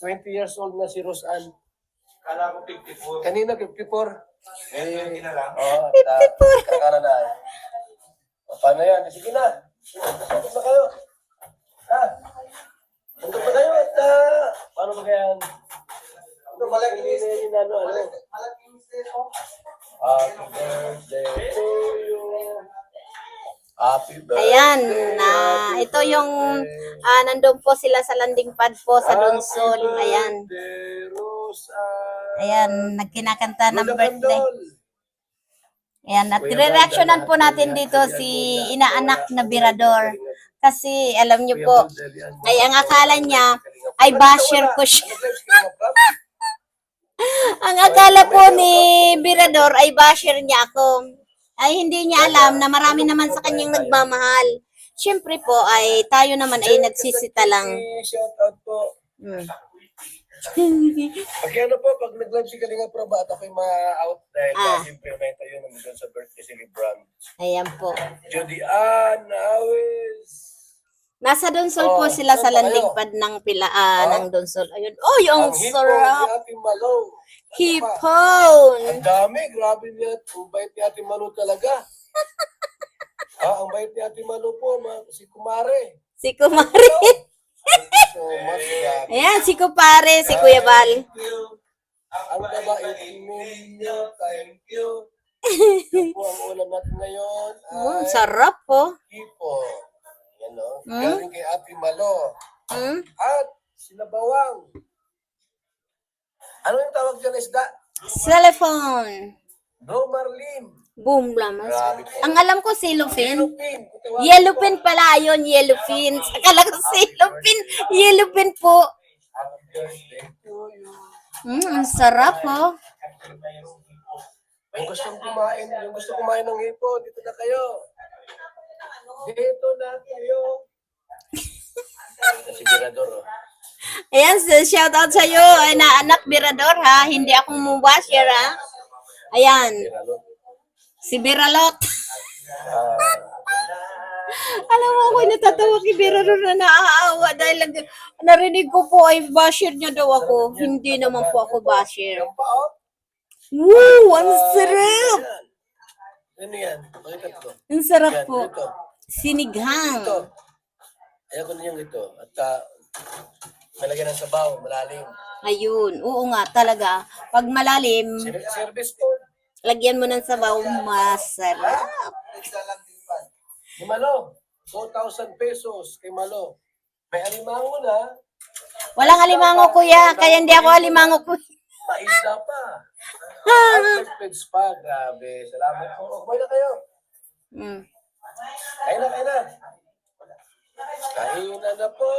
20 years old na si Rosan. Kala ko 54. Kanina 54. Eh, na lang. Oo, 54. Kakara na. O, paano yan? Sige na. Pasok na kayo. Ha? Nandun pa kayo at ah, paano ba yan? Ano malaki ni ni ano ano? Happy birthday to you. Ayan, na ito yung ah, nandun po sila sa landing pad po sa Donsol. Ayan. Ayan, nagkinakanta ng birthday. Ayan, at re-reactionan po natin dito si inaanak na Birador. Kasi alam niyo po, ay ang akala niya ay basher ko siya. Ang akala po ni Birador ay basher niya ako. Ay hindi niya alam na marami naman sa kanyang nagmamahal. Siyempre po ay tayo naman ay nagsisita lang. Shout out po. Hmm. Pag ano po, pag nag-live si Kalinga Praba at ako'y ma-out dahil Ah. ah. siyempre may tayo naman doon sa birthday celebration. Ayan po. Judy Ann Awis. Nasa Donsol po Oh, sila sa ba landing pad ng pilaan Oh. ng Donsol. Ayun. Oh, yung Ang hipon Hipon. Ang dami, grabe niya. Ang bait ni Ate Malo talaga. ah, ang bait ni Ate Malo po, ma- si Kumare. Si Kumari. Thank you so much, grabe. Ayan, si Kupare, si Kuya Bal. Ang kabait ninyo, thank you. Ito po ang ulam natin ngayon Oh, ay sarap po. hipo. Yan o. Hmm? Galing kay Ate Malo. Hmm? At sinabawang. Ano yung tawag dyan isda? Cellphone. Bro Marlin. Boom lamas. Grabe. Ang alam ko tawagin Yellowfin po. pala yun, yellowfin. Akala ko silofin. Yellowfin po. Hmm, ang sarap oh. Yung gustong kumain, yung gusto kumain ng hipo, dito na kayo. Dito na kayo. Sigurador, oh. Ayan, shout out sa iyo, ay na anak Birador ha. Hindi ako mubasher ha. Ayan, si Biralot. Alam mo ako natatawa kay Birador na naaawa dahil nag- narinig ko po ay basher niya daw ako. Hindi naman po ako basher. Woo! Ang sarap! Ano yan? Ang sarap po. Sinighang. Ito. Ayaw ko na yung ito. At uh, malagyan ng sabaw, malalim. Ayun. Oo nga, talaga. Pag malalim, Ser- Service po. lagyan mo ng sabaw, masarap. Ni Malo, 4,000 pesos kay Malo. May alimango na, Walang alimango, kuya. Kaya hindi ako alimango, kuya. maisda pa. Unlimited pa, grabe. Salamat po. Kumain na kayo. Mm. Kain na, kain na. Kain na na po.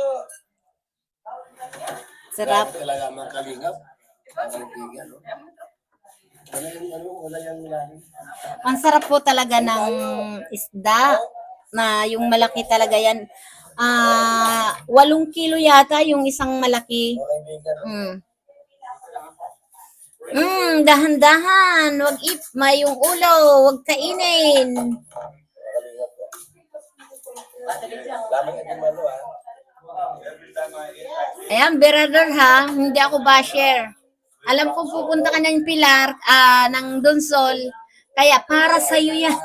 Sarap. Talaga mga kalingap. Kaibigan, no? Wala yung ano, wala yung lalim. Ang sarap po talaga ng isda. Na yung malaki talaga yan. Ah, walong kilo yata yung isang malaki. Mm. Mm, dahan-dahan. Wag ip, may yung ulo. Wag kainin. Mga kalingap, no? Salamat kay Malo, ha? Ayan, Berador ha. Hindi ako basher. Alam ko pupunta ka ng Pilar, ah, ng Donsol. Kaya para sa iyo yan.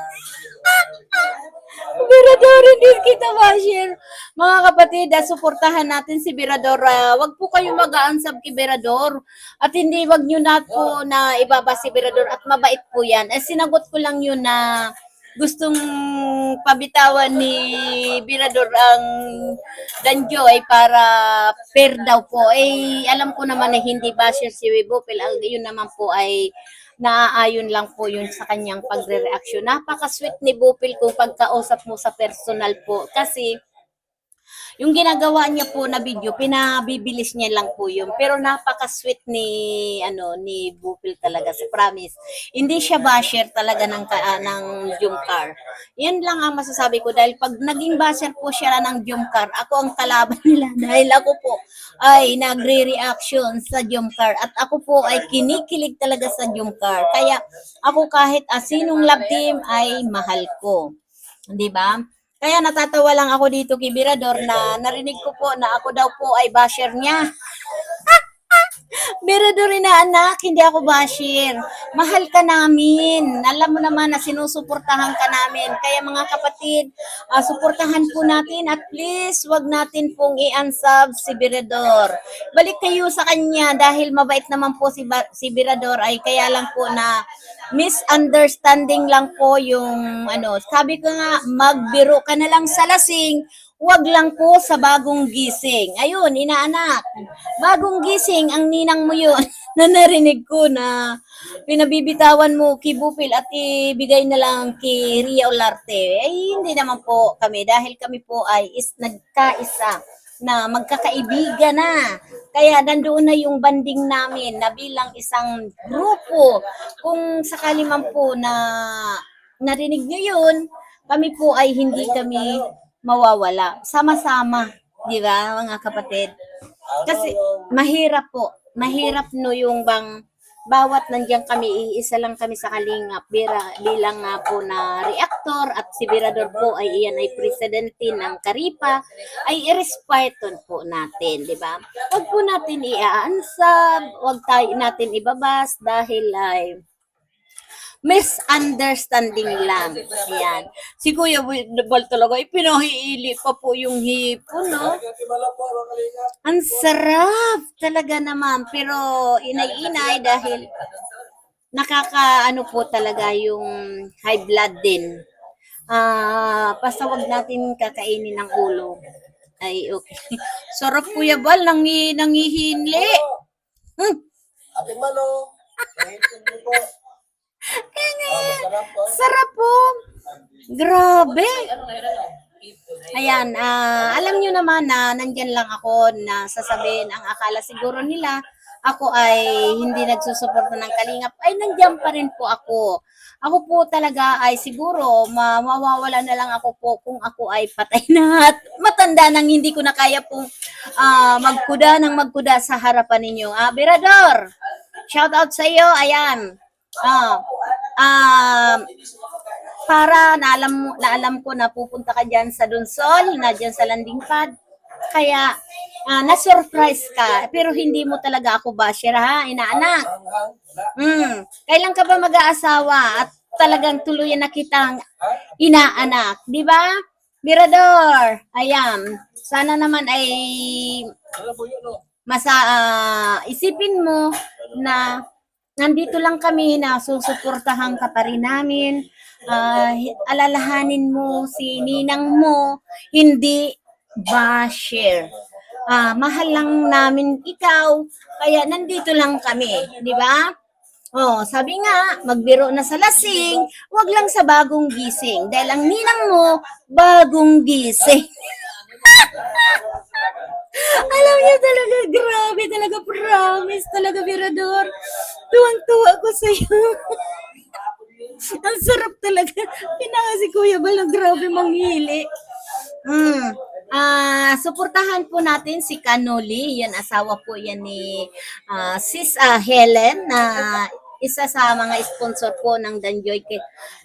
Berador, hindi kita basher. Mga kapatid, ah, suportahan natin si Berador. Ah, wag po kayo mag-aansab kay Berador. At hindi wag nyo na po na ibaba si Berador. At mabait po yan. Eh, sinagot ko lang yun na gustong pabitawan ni Birador ang Danjo ay para fair daw po. Eh, alam ko naman na hindi basher si Webopel. Yun naman po ay naaayon lang po yun sa kanyang pagre-reaction. Napaka-sweet ni Bopel kung pagkausap mo sa personal po. Kasi, yung ginagawa niya po na video, pinabibilis niya lang po yun. Pero napaka-sweet ni, ano, ni Bupil talaga, sa promise. Hindi siya basher talaga ng, ah, ng Jumcar. Yan lang ang masasabi ko dahil pag naging basher po siya ng Jumcar, ako ang kalaban nila dahil ako po ay nagre-reaction sa Jumcar at ako po ay kinikilig talaga sa Jumcar. Kaya ako kahit asinong love team ay mahal ko. 'Di ba? Kaya natatawa lang ako dito kay Birador na narinig ko po na ako daw po ay basher niya. Mirador na anak, hindi ako bashir. Mahal ka namin. Alam mo naman na sinusuportahan ka namin. Kaya mga kapatid, ah, suportahan po natin at please wag natin pong i-unsub si Mirador. Balik kayo sa kanya dahil mabait naman po si, ba- si Mirador ay kaya lang po na misunderstanding lang po yung ano. Sabi ko nga, magbiro ka na lang sa lasing Huwag lang po sa bagong gising. Ayun, inaanak. Bagong gising, ang ninang mo yun na narinig ko na pinabibitawan mo kay Bupil at ibigay na lang kay Ria Olarte. Eh, hindi naman po kami dahil kami po ay is, nagkaisa na magkakaibigan na. Kaya nandoon na yung banding namin na bilang isang grupo. Kung sakali man po na narinig nyo yun, kami po ay hindi kami mawawala. Sama-sama, di ba, mga kapatid? Kasi mahirap po. Mahirap no yung bang bawat nandiyan kami, iisa lang kami sa Kalingap bira, bilang nga po na reactor at si Birador po ay iyan ay presidente ng Karipa ay i-respeto po natin, di ba? Huwag po natin i-aansab, huwag tayo natin ibabas dahil ay misunderstanding lang. Ayan. Si Kuya Bal talaga, ipinahiili pa po yung hipon, no? Ang sarap talaga naman. Pero inay-inay dahil nakakaano po talaga yung high blood din. Ah, basta wag natin kakainin ng ulo. Ay, okay. Sarap Kuya Bal, nangi, nangihinli. Hmm. Ate Malo. Nahitin mo po. Ah, masarap po. Sarap po. Grabe. Ayan, ah, alam nyo naman na nandyan lang ako na sasabihin ang akala siguro nila ako ay hindi nagsusuporta ng kalingap, ay nandyan pa rin po ako. Ako po talaga ay siguro ma- mawawala na lang ako po kung ako ay patay na at matanda nang hindi ko na kaya pong ah, magkuda ng magkuda sa harapan ninyo. Ah, Birador, shout out sa iyo, ayan. Ah, um, para na alam mo na alam ko na pupunta ka diyan sa Dunsol, na diyan sa landing pad. Kaya ah, na-surprise ka, pero hindi mo talaga ako basher ha, inaanak. Mm. Kailan ka ba mag-aasawa at talagang tuluyan na kitang inaanak, di ba? Mirador, ayan. Sana naman ay oh? masa ah, isipin mo na nandito lang kami na susuportahan ka pa rin namin. Hi- alalahanin mo si ninang mo, hindi basher. Ah, mahal lang namin ikaw, kaya nandito lang kami, di ba? Oh, sabi nga, magbiro na sa lasing, wag lang sa bagong gising. Dahil ang ninang mo, bagong gising. Alam niyo talaga, grabe talaga, promise talaga, Mirador. Tuwang-tuwa ko sa iyo. Ang sarap talaga. Pinaka si Kuya Bal, grabe manghili. Mm. Ah, suportahan po natin si Canoli. Yan asawa po yan ni ah, Sis ah, Helen na isa sa mga sponsor po ng Danjoy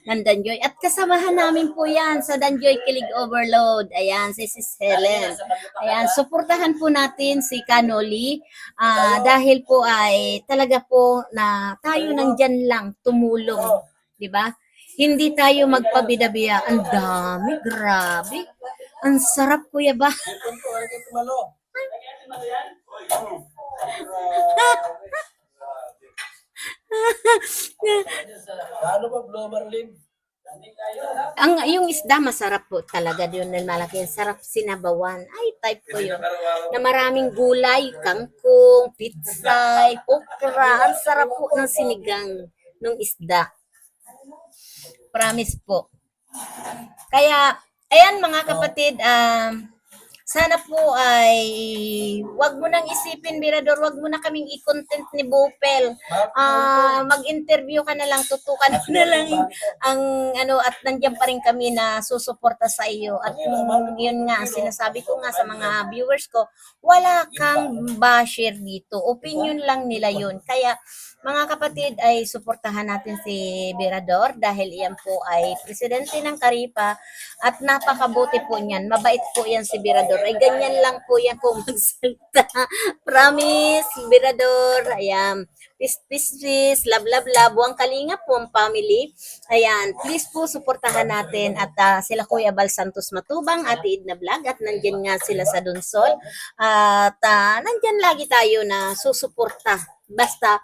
ng Danjoy at kasamahan namin po yan sa Danjoy Kilig Overload. Ayan si Sis Helen. Ayan, suportahan po natin si Canoli ah, dahil po ay talaga po na tayo nandyan lang tumulong, 'di ba? Hindi tayo magpabidabiya. Ang dami, grabe. Ang sarap, kuya ba? Ano ba, Blue Marlin? Ang yung isda masarap po talaga yun na malaki. Sarap sinabawan. Ay, type ko yun. Na maraming gulay, kangkong, pitsay, okra. Ang sarap po ng sinigang ng isda. Promise po. Kaya, ayan mga kapatid, um, sana po ay wag mo nang isipin, Mirador, wag mo na kaming i-content ni Bupel. Ah, mag-interview ka na lang, tutukan mo na lang ang ano at nandiyan pa rin kami na susuporta sa iyo. At mm, yun nga, sinasabi ko nga sa mga viewers ko, wala kang basher dito. Opinion lang nila yun. Kaya mga kapatid ay suportahan natin si Berador dahil iyan po ay presidente ng Karipa at napakabuti po niyan. Mabait po yan si Berador. Ay ganyan lang po yan kung magsalita. Promise, Berador. Ayan. Peace, peace, peace. Love, love, love. Buwang kalinga po ang family. Ayan. Please po, suportahan natin. At ah, sila Kuya Bal Santos Matubang, Ate Idna Vlog. At nandyan nga sila sa Dunsol. At ah, nandyan lagi tayo na susuporta. Basta,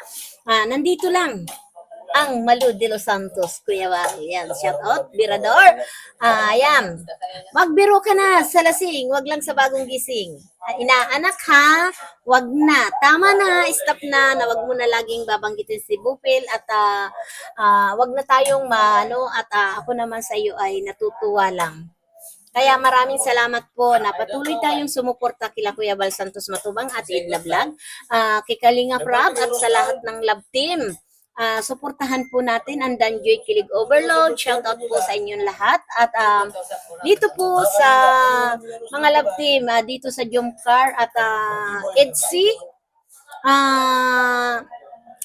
ah, nandito lang ang Malu de los Santos, Kuya Bal. Yan, shout out, Birador. Ah, ayan. Magbiro ka na sa lasing, wag lang sa bagong gising. Ah, Inaanak ha, wag na. Tama na, stop na, na wag mo na laging babanggitin si Bupil at ah, ah, wag na tayong maano at ah, ako naman sa iyo ay natutuwa lang. Kaya maraming salamat po na patuloy tayong sumuporta kila Kuya Bal Santos Matubang at Idla Vlog, ah, kay Kalinga Prab at sa lahat ng love team. Ah, suportahan po natin ang Danjoy Kilig Overload. Shout out po sa inyong lahat. At ah, dito po sa mga love team, ah, dito sa Jumcar at uh, EDSI, ah,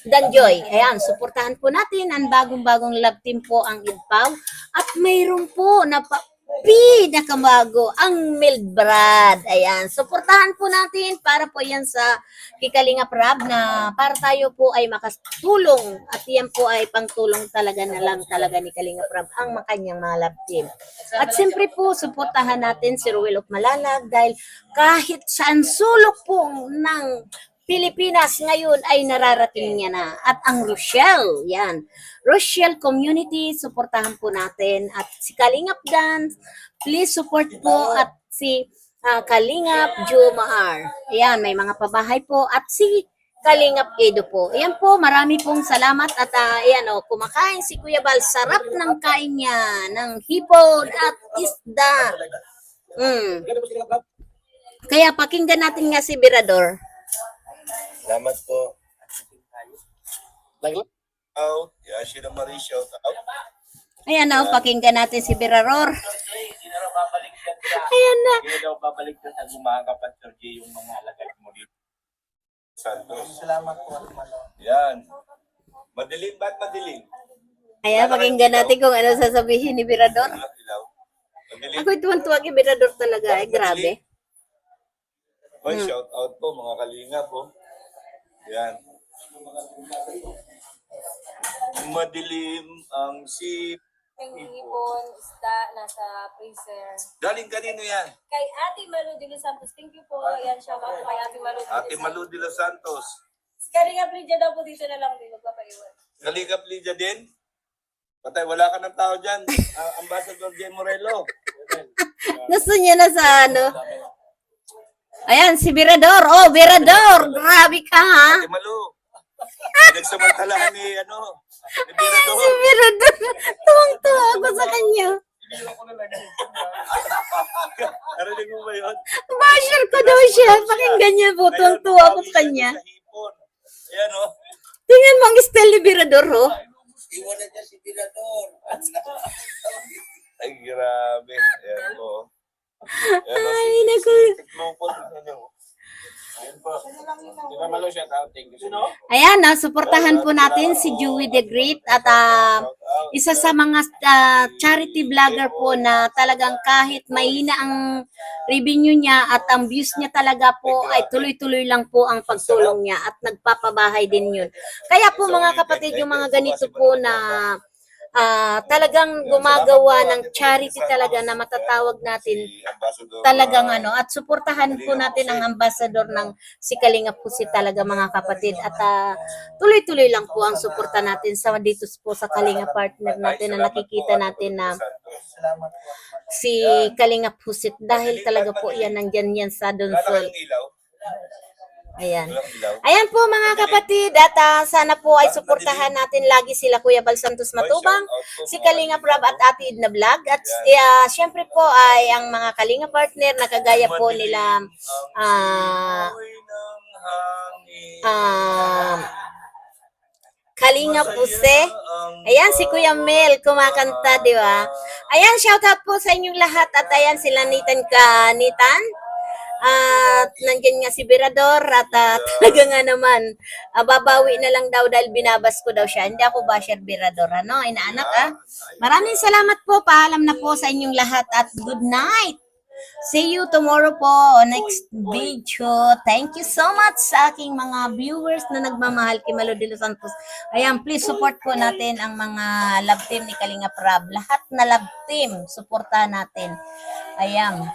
Danjoy. Ayan, suportahan po natin ang bagong-bagong love team po ang IDPAW. At mayroon po na pa, pinakabago ang Mildbrad. Ayan, suportahan po natin para po yan sa Kikalinga Prab na para tayo po ay makatulong at yan po ay pangtulong talaga na lang talaga ni Kalinga Prab ang makanyang mga love team. At siyempre po, suportahan natin si Ruel of Malalag dahil kahit saan sulok po ng Pilipinas ngayon ay nararating niya na. At ang Rochelle, yan. Rochelle Community, suportahan po natin. At si Kalingap Dance, please support po. At si ah, Kalingap Jumar. Ayan, may mga pabahay po. At si Kalingap Edo po. Ayan po, marami pong salamat. At uh, ayan o, kumakain si Kuya Bal. Sarap ng kain niya, ng hipon at isda. Mm. Kaya pakinggan natin nga si Birador. Salamat po. Nagla- Out. Yashi na Marie, shout out. Ayan na, pakinggan natin si Biraror. Hindi na raw babalik yan sa... Ayan na. Hindi na raw babalik yan sa gumaga, Pastor J, yung mga alagad mo dito. Santos. Salamat po. Yan. Madilim ba't madilim? Ayan, pakinggan natin kung ano sasabihin ni Birador. Ilaw, ilaw. Madilim. Ako tuwan-tuwa kay Birador talaga. Ay, grabe. Hoy, shout out po mga kalinga po. Yan. Madilim ang si... Hipon, isda, nasa freezer. Galing kanino yan? Kay Ate Malu de los Santos, thank you po. Yan siya ako kay Ate Malu de los Ate Malu de los Santos. Karinga Bridge daw po dito na lang din, magpapaiwan. Kaligap Lydia din. Patay, wala ka ng tao dyan. Ah, Ambassador J. Morelo. Gusto niya na sa ano. Ayan, si Birador. Oh, Birador. Grabe ka, ha? Ate Malu. Pinagsamantalahan ni, ano, ni Birador. Si Birador. Tuwang-tuwa ako sa kanya. Narinig mo ba yun? Basher ko daw siya. Pakinggan niya po. Tuwang-tuwa ako sa kanya. Sa hipon. Ayan, oh. Tingnan mo ang style ni Birador, oh. Iwanan niya si Birador. Ay, grabe. Ayan. Ayan, oh, Ay, naku. oh. Ayan na suportahan po natin si Joey the Great at ah, isa sa mga ah, charity vlogger po na talagang kahit mahina ang revenue niya at ang views niya talaga po ay tuloy-tuloy lang po ang pagtulong niya at nagpapabahay din yun. Kaya po mga kapatid, yung mga ganito po na ah, talagang gumagawa ng charity talaga na matatawag natin talagang ah, ano at suportahan po natin ang ambassador ng si Kalinga po si talaga mga kapatid. At ah, tuloy-tuloy lang po ang suporta natin sa dito po sa Kalinga partner natin na nakikita natin na si Kalinga Pusit. Dahil talaga po yan nandyan yan sa ilaw? Ayan. Ayan po mga kapatid at ah, sana po ay suportahan natin lagi sila Kuya Bal Santos Matubang, si Kalinga Prab at Ate Idna Vlog at uh, syempre po ay ang mga Kalinga partner na kagaya po nila ah hangin. ah Kalinga Puse. Ayan, si Kuya Mel, kumakanta, di ba? Ayan, shout out po sa inyong lahat. At ayan, sila Nitan Kanitan. At nandyan nga si Birador at ah, talaga nga naman, ah, babawi na lang daw dahil binabas ko daw siya. Hindi ako basher Birador, ano, inaanak ah. Maraming salamat po, paalam na po sa inyong lahat at good night. See you tomorrow po next video. Thank you so much sa aking mga viewers na nagmamahal kay Malo de los Santos. Ayan, please support po natin ang mga love team ni Kalinga Prab. Lahat na love team, suportahan natin. Ayan.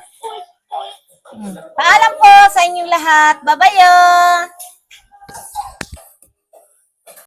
Paalam po sa inyong lahat. Babayo!